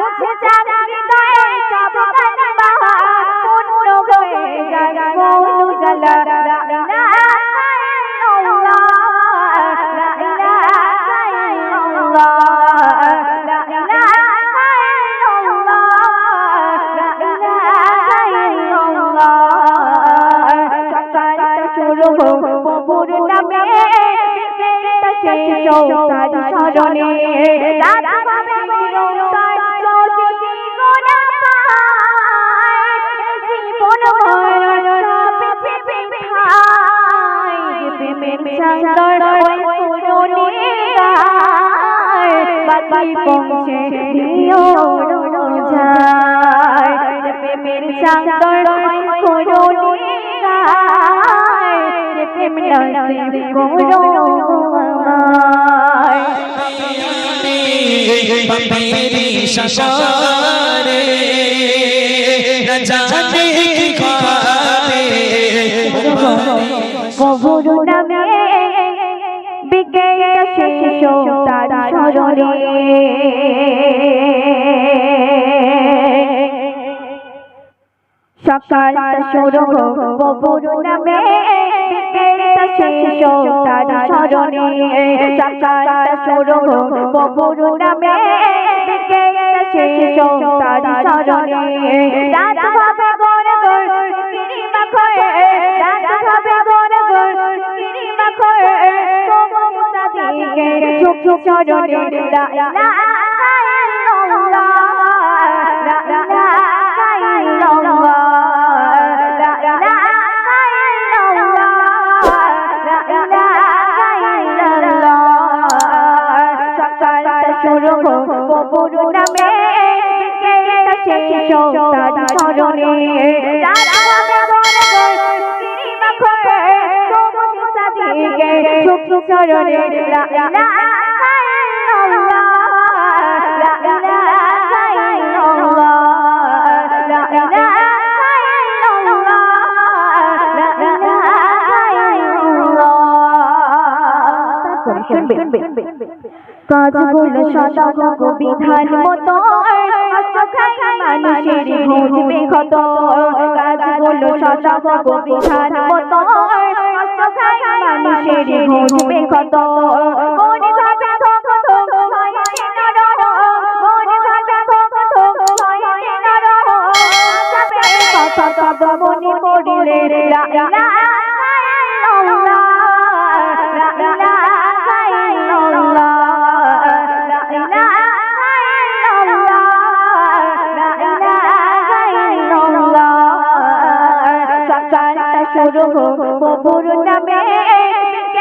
মুছে যাক হৃদয়ে সব কালিমা পূর্ণ হয়ে যাক মন উজালা লা ইলাহা প্রেমের সাগর ওই পুরনে গায় বাকি পৌঁছে দিও যায় প্রেমের সাগর ওই পুরনে গায় প্রেম নসিব করো আমায় मेरी शशारे न जाने की खाते কবর নামে বিকেল শেষ তার স্মরণে সকালটা শুরু হোক কবর নামে শেষ তার স্মরণে সকালটা শুরু হোক কবর নামে শেষ তার স্মরণে রাত ইলাহা ইল্লাল্লাহ সকালটা শুরু হোক কবর নামে শেষ হোক তার ইল্লাল্লাহ শুনবে কাজগুলো সদগ বিধান মতো মানুষের বুঝবে কত কাজগুলো সদগ বিধান মতো মানুষের বুঝবে কত মনে ভাবে থক থক নর মনে ভাবে থক থক যাবে কথা তব মনে পড়িলে শুরু হোক প্রভুর নামে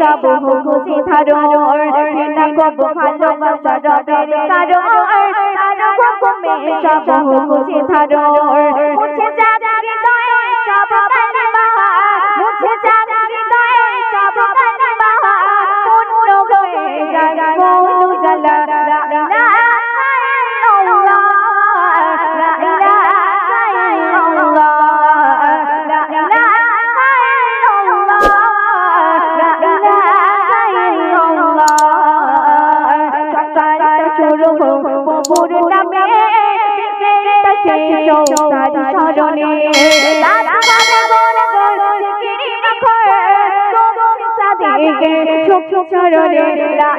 সব বুঝে ধারণ ঘৃণা খুব ভালোবাসা রবের কারণ তার হুকুমে সব বুঝে ধারণ মুছে যাক হৃদয়ে সব ইলাহা ইল্লাল্লাহ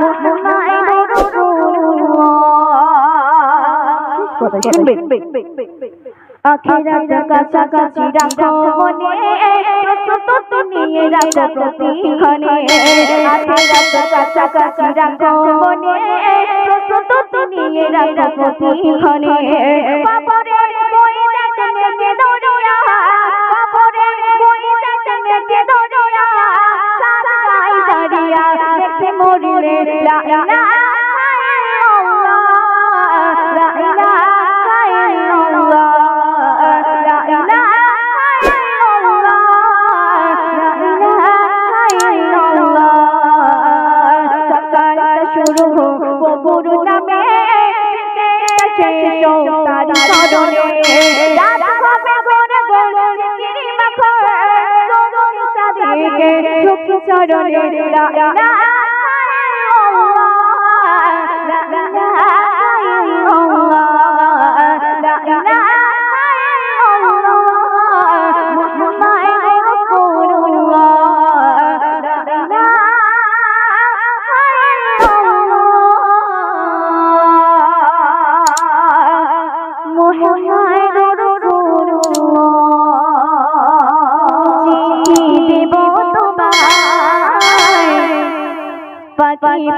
মুহাম্মাদুর রাসূলুল্লাহ শুনবে? আখিরাত কাছাকাছি রাখো মনে প্রস্তুত নিয়ে রাখো প্রতিক্ষণে। হাতে রাখো কাছাকাছি রাখো মনে প্রস্তুত নিয়ে রাখো প্রতিক্ষণে। পাপরের বই দেখে নেমে ধরো না পাপরের বই দেখে নেমে ধরো না সারা গায়ে দাঁড়িয়া দেখে মরিলে লা শেষ চরণে রাত হবে ভোর ভোর চিরি মাখো সোগম চরণে লা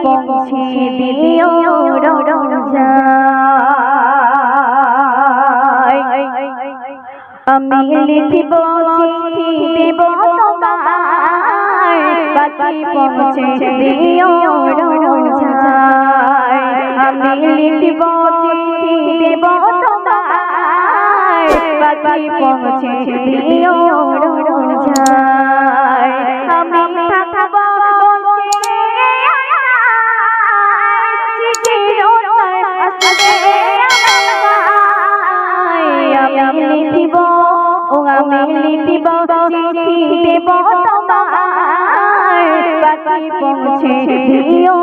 পৌঁছে দিও আমি লিখিব চিঠি দেব তোমায় পাখি পৌঁছে দিও আমি লিখিব চিঠি দেব তোমায় পাখি পৌঁছে দিও লিখিব চিঠি দেব বাকি পৌঁছে দিও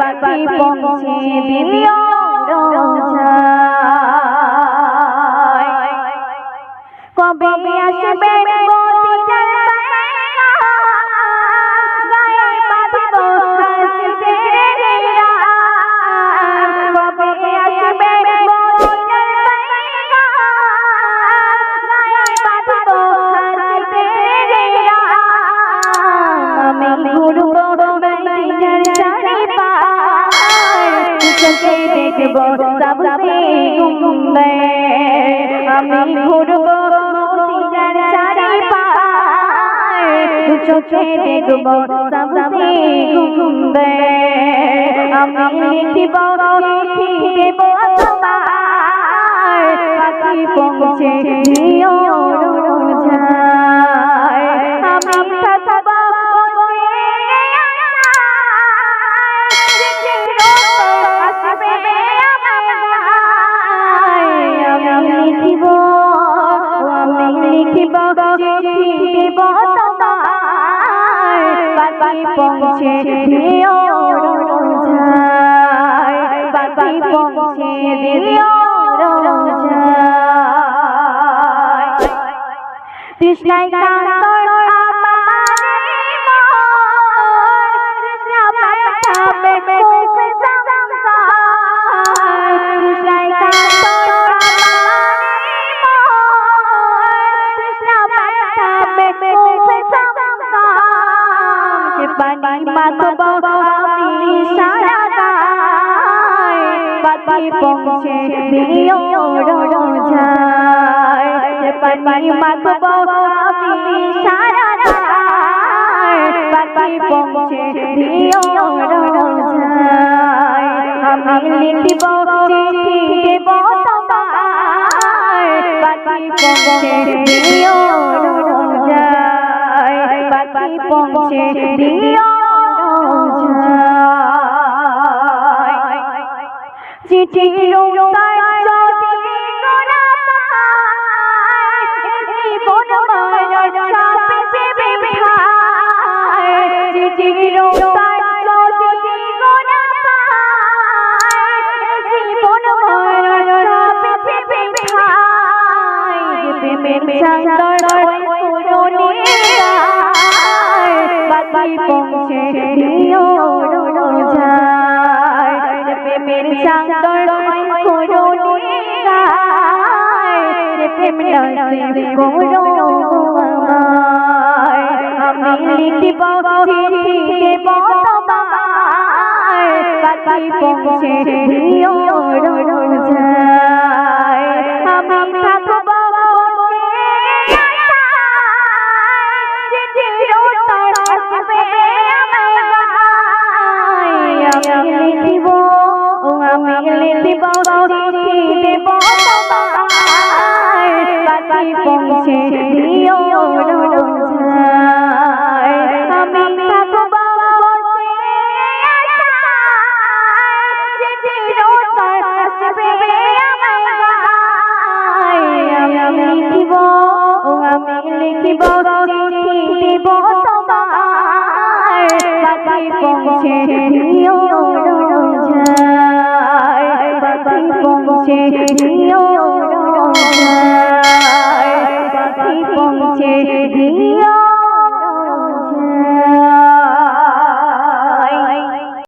বাকি পৌঁছে দিও কবে আসবে আমি ঘুরব মদিনার চারিপাশ। চোখে দেখব সবসে গুম্বে আমি লিখিব দেব তোমায়। পাখি পৌঁছে দিও রোজায়। তৃষ্ণা পাঠাবে মুখে সংসার। সে পানি মাতব আমি পাখি পৌঁছে দিও রোজায়। পানি মাতব আমি সারা গায় পৌঁছে দিও রোজায়। আমি লিখিব, চিঠি দেব তোমায়। পাখি পৌঁছে দিও রোজায়। পাখি পৌঁছে দিও চিঠি লোকায় যদি গোনা পায় জীবন মায়ের চাপে চেপে খায়। চিঠি লোকায় যদি গোনা পায় জীবন মায়ের চাপে চেপে খায়। প্রেমের চাঁদর ওই সুরনে বাকি পৌঁছে দিও রোজায়। প্রেমের চাঁদর লড়াই করো আমি লিখব চিঠি দেব তোমায় কাটি পৌঁছে দিও রোজায় আমি থাকব আমি লিখব আমি লিখব বিনতি দেব তোমার বাকি পৌঁছে দিও রোজার বাকি পৌঁছে দিও রোজার বাকি পৌঁছে